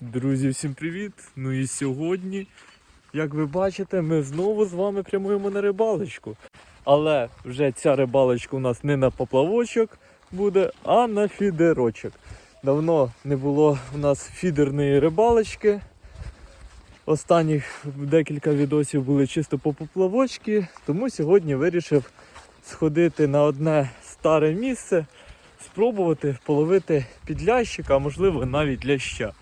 Друзі, всім привіт! Ну і сьогодні, як ви бачите, ми знову з вами прямуємо на рибалочку. Але вже ця рибалочка у нас не на поплавочок буде, а на фідерочок. Давно не було у нас фідерної рибалочки. Останніх декілька відосів були чисто по поплавочки, тому сьогодні вирішив сходити на одне старе місце, спробувати половити підлящика, а можливо навіть ляща.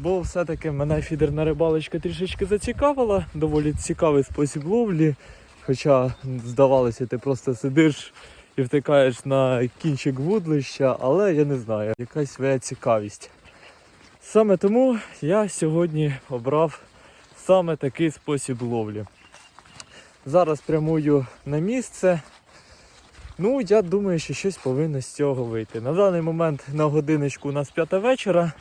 Бо все-таки мене фідерна рибалочка трішечки зацікавила, доволі цікавий спосіб ловлі. Хоча, здавалося, ти просто сидиш і втикаєш на кінчик вудлища, але я не знаю, якась своя цікавість. Саме тому я сьогодні обрав саме такий спосіб ловлі. Зараз прямую на місце. Ну, я думаю, що щось повинно з цього вийти. На даний момент на годиночку у нас п'ята вечора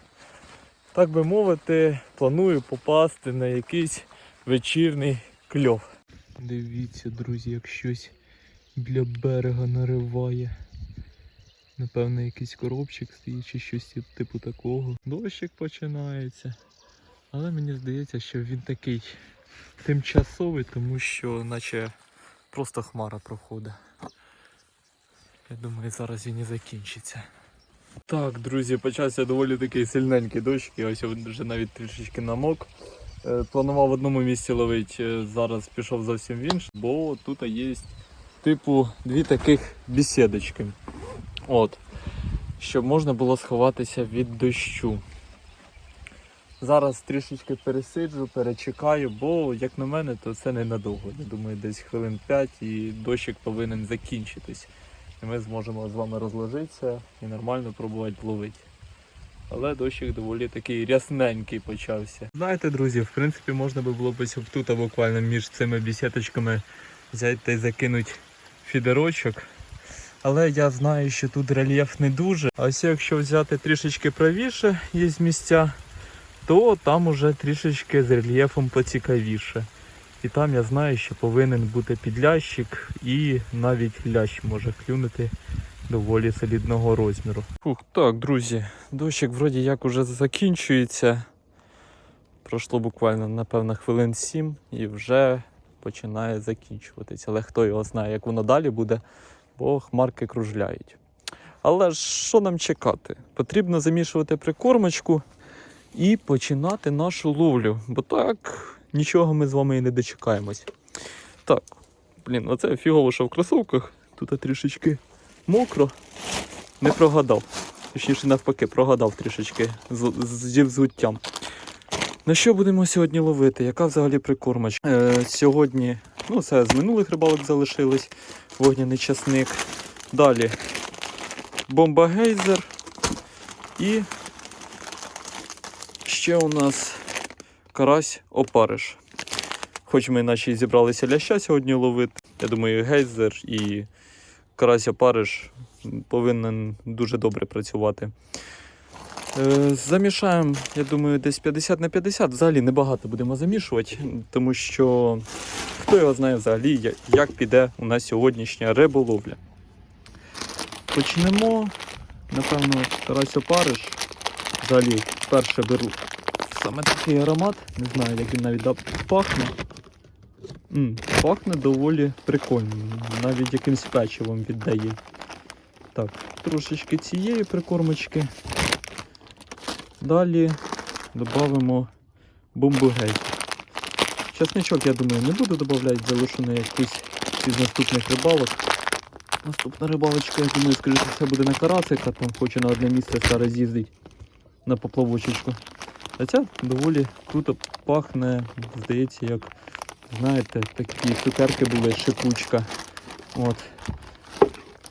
так би мовити, планую попасти на якийсь вечірний кльов. Дивіться, друзі, як щось біля берега нариває. Напевно, якийсь коробчик стоїть чи щось типу такого. Дощик починається. Але мені здається, що він такий тимчасовий, тому що наче просто хмара проходить. Я думаю, зараз він і закінчиться. Так, друзі, почався доволі такий сильненький дощ, і ось він вже навіть трішечки намок. Е, Планував в одному місці ловити, е, зараз пішов зовсім в інше, бо тут є типу дві таких бісідочки. От. Щоб можна було сховатися від дощу. Зараз трішечки пересиджу, перечекаю, бо, як на мене, то це ненадовго. Я думаю, десь хвилин 5 і дощик повинен закінчитись. І ми зможемо з вами розложитися і нормально пробувати ловити. Але дощик доволі такий рясненький почався. Знаєте, друзі, в принципі, можна би було б тут буквально між цими бісеточками взяти та закинути фідерочок. Але я знаю, що тут рельєф не дуже. А ось якщо взяти трішечки правіше, є місця, то там уже трішечки з рельєфом поцікавіше. І там я знаю, що повинен бути підлящик і навіть лящ може клюнути доволі солідного розміру. Фух, так, друзі, дощик вроді як уже закінчується. Пройшло буквально, напевно, хвилин 7 і вже починає закінчуватися. Але хто його знає, як воно далі буде, бо хмарки кружляють. Але що нам чекати? Потрібно замішувати прикормочку і починати нашу ловлю. Бо так нічого ми з вами і не дочекаємось. Так, блін, оце фігово, що в кросовках. Тут трішечки мокро. Не прогадав. Точніше, навпаки, прогадав трішечки з, взуттям. На що будемо сьогодні ловити? Яка взагалі прикормочка? Е, сьогодні, ну це з минулих рибалок залишились. Вогняний часник. Далі бомба гейзер. І ще у нас карась опариш. Хоч ми наче зібралися ляща сьогодні ловити. Я думаю, гейзер і карась опариш повинен дуже добре працювати. Е, Замішаємо, я думаю, десь 50 на 50. Взагалі небагато будемо замішувати, тому що хто його знає взагалі, як піде у нас сьогоднішня риболовля. Почнемо, напевно, карась опариш. Взагалі вперше беру саме такий аромат. Не знаю, як він навіть пахне. М, пахне доволі прикольно. Навіть якимсь печивом віддає. Так, трошечки цієї прикормочки. Далі додамо бомбугей. Часничок, я думаю, не буду додавати, залишу на якусь із наступних рибалок. Наступна рибалочка, я думаю, скоріше все буде на карасика, там хочу на одне місце зараз з'їздити на поплавочечку. А ця доволі круто пахне, здається, як, знаєте, такі цукерки були, шипучка. От.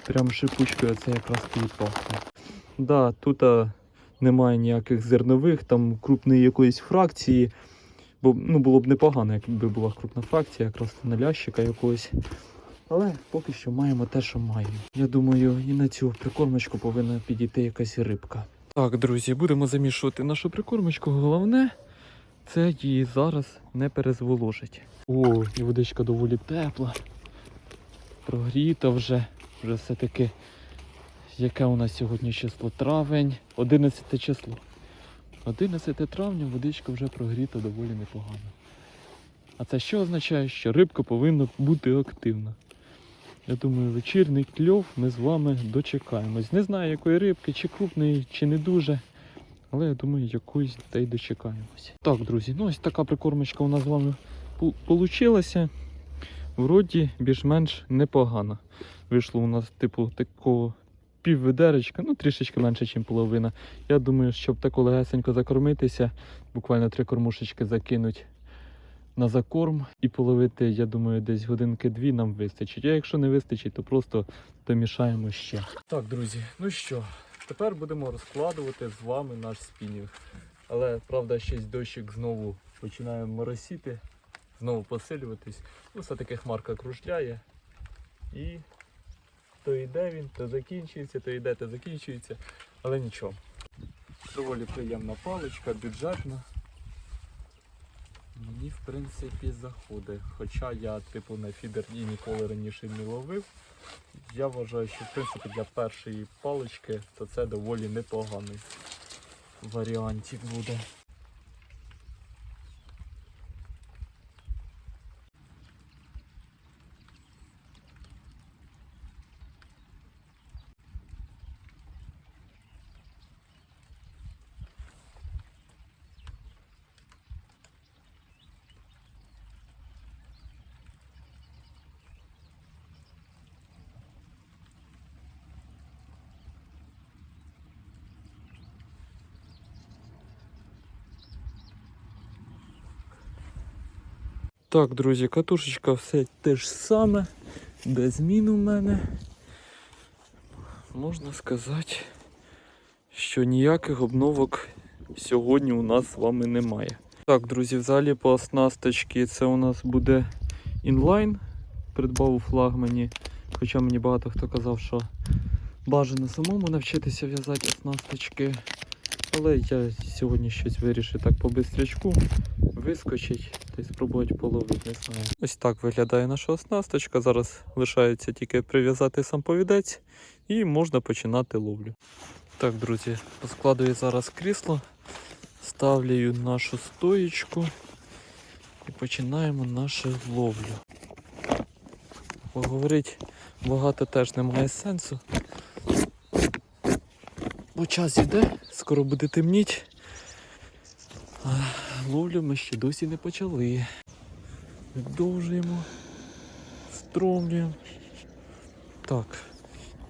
Прям шипучкою це якраз і пахне. Да, тут а, немає ніяких зернових, там крупної якоїсь фракції. Бо ну, було б непогано, якби була крупна фракція, якраз на лящика якогось. Але поки що маємо те, що маємо. Я думаю, і на цю прикормочку повинна підійти якась рибка. Так, друзі, будемо замішувати нашу прикормочку. Головне, це її зараз не перезволожить. О, і водичка доволі тепла. Прогріта вже. Вже все-таки. Яке у нас сьогодні число? Травень, 11 число. 11 травня водичка вже прогріта доволі непогано. А це що означає, що рибка повинна бути активна. Я думаю, вечірний кльов ми з вами дочекаємось. Не знаю, якої рибки, чи крупної, чи не дуже. Але я думаю, якоїсь та й дочекаємось. Так, друзі, ну ось така прикормочка у нас з вами вийшла. Вроді більш-менш непогано. Вийшло у нас, типу, такого півведеречка, ну трішечки менше, ніж половина. Я думаю, щоб тако легесенько закормитися, буквально три кормушечки закинуть на закорм і половити, я думаю, десь годинки-дві нам вистачить. А якщо не вистачить, то просто домішаємо ще. Так, друзі, ну що, тепер будемо розкладувати з вами наш спінінг. Але правда, щось дощик знову починає моросіти, знову посилюватись. Ну, все-таки хмарка кружляє. І то йде він, то закінчується, то йде, то закінчується. Але нічого. Доволі приємна паличка, бюджетна. Мені в принципі заходить. Хоча я типу на фідерні ніколи раніше не ловив. Я вважаю, що в принципі для першої палички то це доволі непоганий варіантів буде. Так, друзі, катушечка все те ж саме, без змін у мене. Можна сказати, що ніяких обновок сьогодні у нас з вами немає. Так, друзі, взагалі по оснасточці це у нас буде інлайн. Придбав у флагмані. Хоча мені багато хто казав, що бажано самому навчитися в'язати оснасточки. Але я сьогодні щось вирішив так по бистрячку вискочить й спробувати половити, не знаю. Ось так виглядає наша оснасточка. Зараз лишається тільки прив'язати сам повідець і можна починати ловлю. Так, друзі, розкладую зараз крісло, ставлю нашу стоїчку і починаємо нашу ловлю. Поговорити багато теж немає сенсу. Бо час іде, скоро буде темніти. Ловлю ми ще досі не почали. Продовжуємо. Стромлюємо. Так.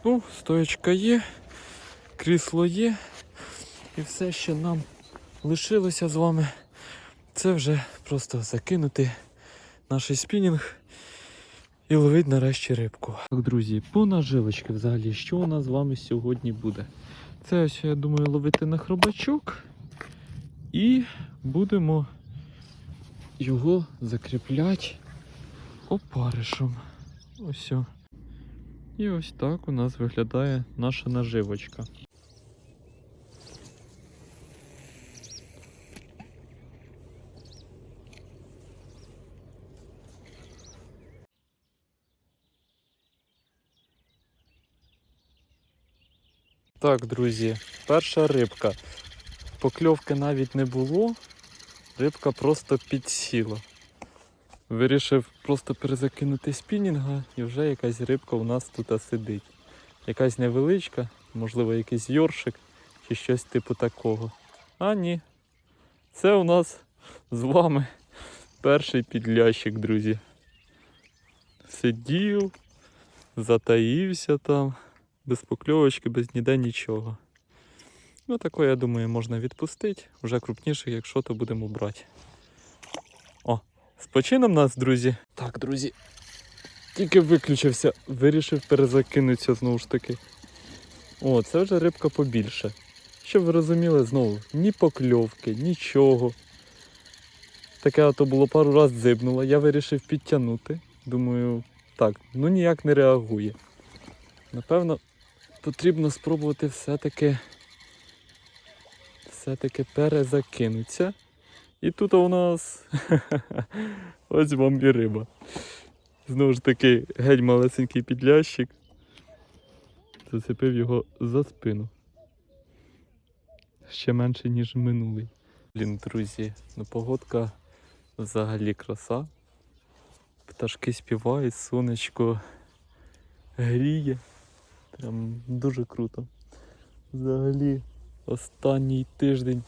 Ну, стоячка є, крісло є. І все, що нам лишилося з вами, це вже просто закинути наш спінінг і ловити нарешті рибку. Так, друзі, по нажилочки взагалі, що у нас з вами сьогодні буде? Це я думаю, ловити на хробачок. І будемо його закріпляти опаришем. Ось. І ось так у нас виглядає наша наживочка. Так, друзі, перша рибка. Покльовки навіть не було, рибка просто підсіла. Вирішив просто перезакинути спінінга і вже якась рибка у нас тут сидить. Якась невеличка, можливо, якийсь йоршик чи щось типу такого. А ні. Це у нас з вами перший підлящик, друзі. Сидів, затаївся там, без покльовочки, без ніде нічого. Ну, такое, я думаю, можна відпустити. Вже крупніше, якщо то будемо брати. О, з почином нас, друзі. Так, друзі. Тільки виключився, вирішив перезакинутися знову ж таки. О, це вже рибка побільше. Щоб ви розуміли, знову, ні покльовки, нічого. Таке ото було пару разів дзибнуло, я вирішив підтягнути. Думаю, так, ну ніяк не реагує. Напевно, потрібно спробувати все-таки все-таки перезакинуться. І тут у нас ось вам і риба. Знову ж таки, геть малесенький підлящик. Зацепив його за спину. ще менше, ніж минулий. Блін, друзі, ну погодка взагалі краса. Пташки співають, сонечко гріє. Прям дуже круто. Взагалі, останній тиждень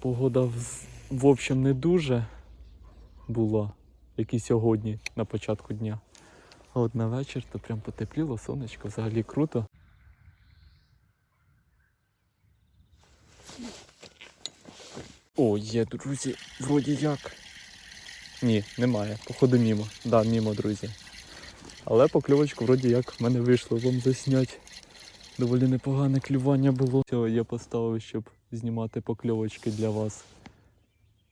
погода в, в общем не дуже була, як і сьогодні на початку дня. А от на вечір то прям потепліло, сонечко, взагалі круто. О, є, друзі, вроді як. Ні, немає. Походу мімо. Да, мімо, друзі. Але покльовочку вроді як в мене вийшло вам заснять. Доволі непогане клювання було. Цього я поставив, щоб знімати покльовочки для вас.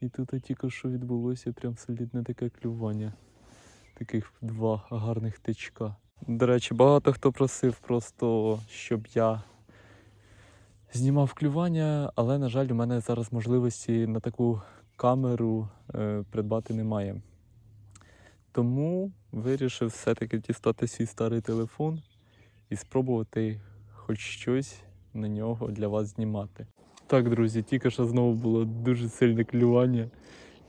І тут тільки що відбулося прям солідне таке клювання. Таких два гарних тичка. До речі, багато хто просив просто, щоб я знімав клювання, але, на жаль, у мене зараз можливості на таку камеру е, придбати немає. Тому вирішив все-таки дістати свій старий телефон і спробувати хоч щось на нього для вас знімати. Так, друзі, тільки що знову було дуже сильне клювання.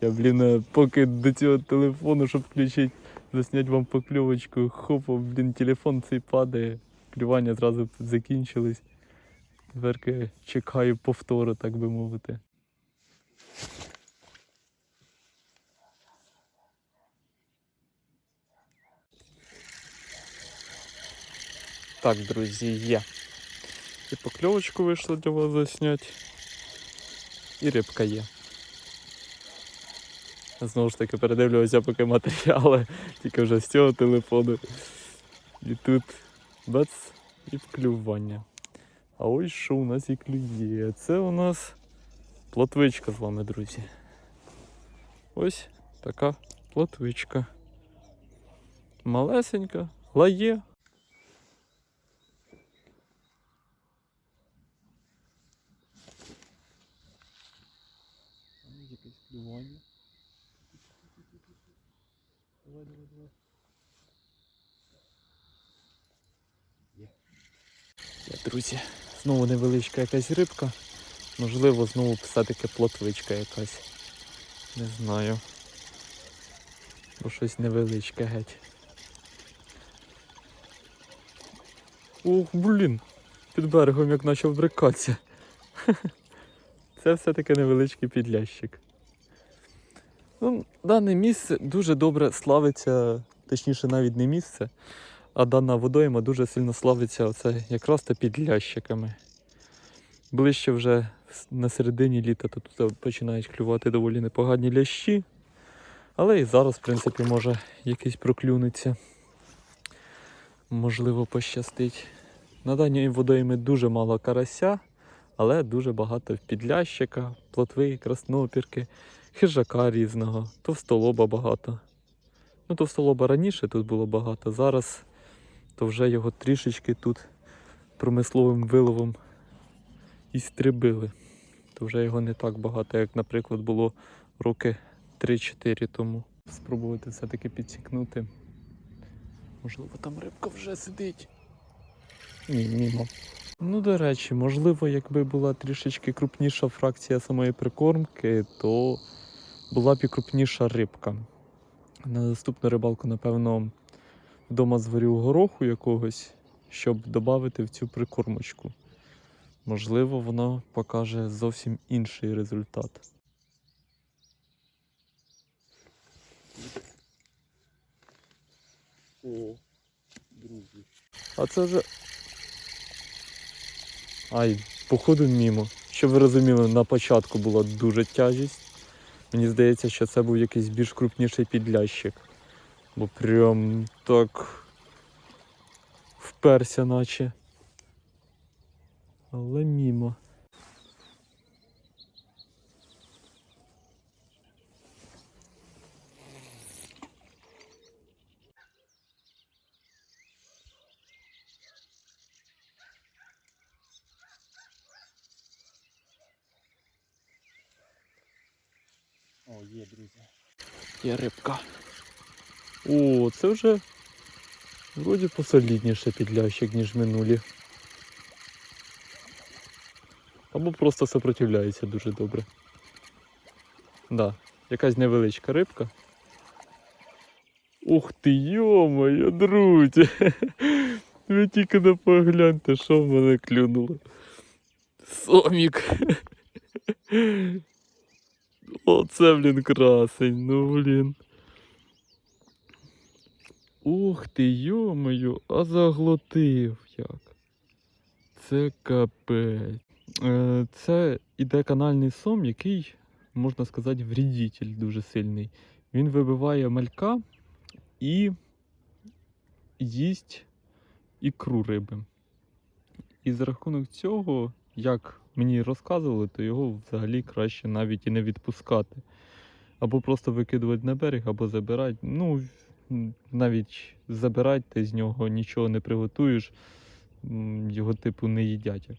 Я, блін, е, поки до цього телефону, щоб включити, засняти вам покльовочку, хопа, блін, телефон цей падає. Клювання зразу закінчились. Тепер чекаю повтору, так би мовити. Так, друзі, є. І покльовочку вийшло для вас засняти. І рибка є. Знову ж таки передивлювався поки матеріали, тільки вже з цього телефону. І тут бац і вклювання. А ось що у нас і клює. Це у нас плотвичка з вами, друзі. Ось така плотвичка. Малесенька, лає. Клювання. Давай, давай, давай. Є, друзі. Знову невеличка якась рибка. Можливо, знову все-таки плотвичка якась. Не знаю. Бо щось невеличке геть. Ох, блін. Під берегом як почав брикатися. Це все-таки невеличкий підлящик. Ну, дане місце дуже добре славиться, точніше навіть не місце, а дана водойма дуже сильно славиться оце якраз то під лящиками. Ближче вже на середині літа то тут починають клювати доволі непогані лящі. Але і зараз, в принципі, може якийсь проклюнеться. Можливо, пощастить. На даній водоймі дуже мало карася, але дуже багато підлящика, плотви, краснопірки, хижака різного, товстолоба багато. Ну, товстолоба раніше тут було багато, зараз то вже його трішечки тут промисловим виловом і стрибили. То вже його не так багато, як, наприклад, було роки 3-4 тому. Спробувати все-таки підсікнути. Можливо, там рибка вже сидить. Ні, мімо. Ну, до речі, можливо, якби була трішечки крупніша фракція самої прикормки, то була б і крупніша рибка. На наступну рибалку, напевно, вдома зварю гороху якогось, щоб додати в цю прикормочку. Можливо, воно покаже зовсім інший результат. О, друзі. А це вже. Ай, походу мімо. Щоб ви розуміли, на початку була дуже тяжість. Мені здається, що це був якийсь більш крупніший підлящик. Бо прям так вперся наче. Але мімо. О, є, друзі. Є рибка. О, це вже вроді посолідніше підлящик, ніж минулі. Або просто сопротивляється дуже добре. Да, якась невеличка рибка. Ух ти, йо-моє, друзі! Ви тільки не погляньте, що в мене клюнуло. Сомік. Оце, блін, красень, ну блін. Ух ти, йо-моє, а заглотив як. Це капець. Е, Це іде канальний сом, який, можна сказати, вредитель дуже сильний. Він вибиває малька і їсть ікру риби. І за рахунок цього, як мені розказували, то його взагалі краще навіть і не відпускати. Або просто викидувати на берег, або забирати. Ну, навіть забирати ти з нього нічого не приготуєш, його типу не їдять.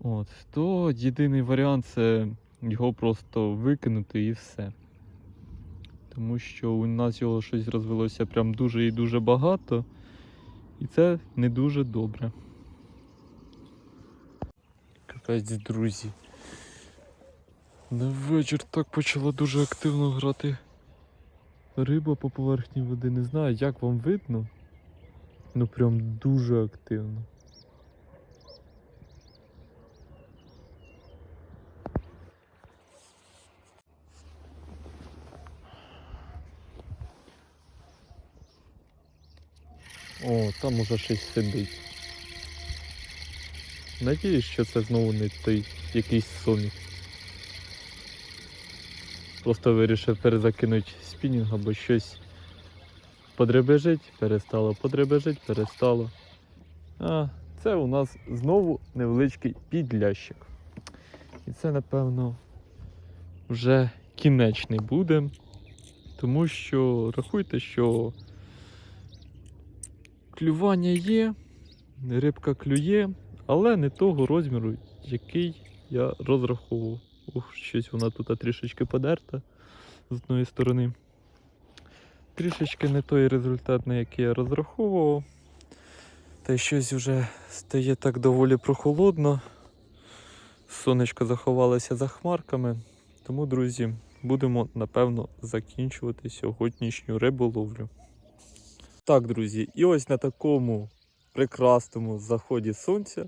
От, то єдиний варіант це його просто викинути і все. Тому що у нас його щось розвелося прям дуже і дуже багато. І це не дуже добре. Капець, друзі. На вечір так почала дуже активно грати риба по поверхні води. Не знаю, як вам видно. Ну прям дуже активно. О, там уже щось сидить. Надіюсь, що це знову не той якийсь сомік. Просто вирішив перезакинути спінінг або щось подребежить, перестало, подребежить, перестало. А, це у нас знову невеличкий підлящик. І це, напевно, вже кінечний буде. Тому що рахуйте, що клювання є, рибка клює, але не того розміру, який я розраховував. Ух, щось вона тут трішечки подерта з одної сторони. Трішечки не той результат, на який я розраховував. Та й щось вже стає так доволі прохолодно. Сонечко заховалося за хмарками. Тому, друзі, будемо напевно закінчувати сьогоднішню риболовлю. Так, друзі, і ось на такому прекрасному заході сонця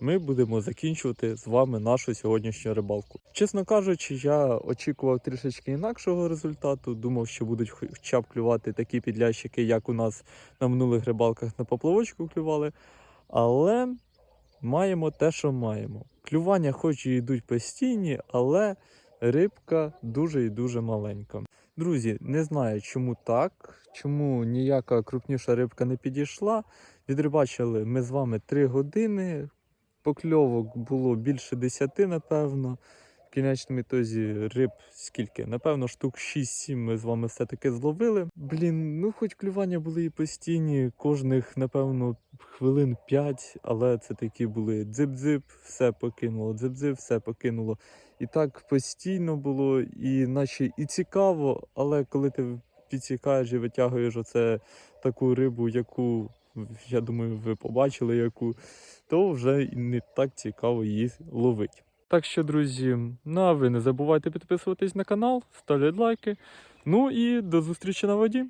ми будемо закінчувати з вами нашу сьогоднішню рибалку. Чесно кажучи, я очікував трішечки інакшого результату. Думав, що будуть хоча б клювати такі підлящики, як у нас на минулих рибалках на поплавочку клювали. Але маємо те, що маємо. Клювання, хоч і йдуть постійні, але рибка дуже і дуже маленька. Друзі, не знаю, чому так, чому ніяка крупніша рибка не підійшла. Відрибачили ми з вами 3 години. Покльовок було більше 10, напевно. В кінечному ітозі риб скільки? Напевно, штук 6-7 ми з вами все-таки зловили. Блін, ну хоч клювання були і постійні, кожних, напевно, хвилин 5, але це такі були дзип-дзип, все покинуло, дзип-дзип, все покинуло. І так постійно було, і наче і цікаво, але коли ти підсікаєш і витягуєш оце таку рибу, яку, я думаю, ви побачили, яку, то вже не так цікаво її ловити. Так що, друзі, ну а ви не забувайте підписуватись на канал, ставлять лайки. Ну і до зустрічі на воді.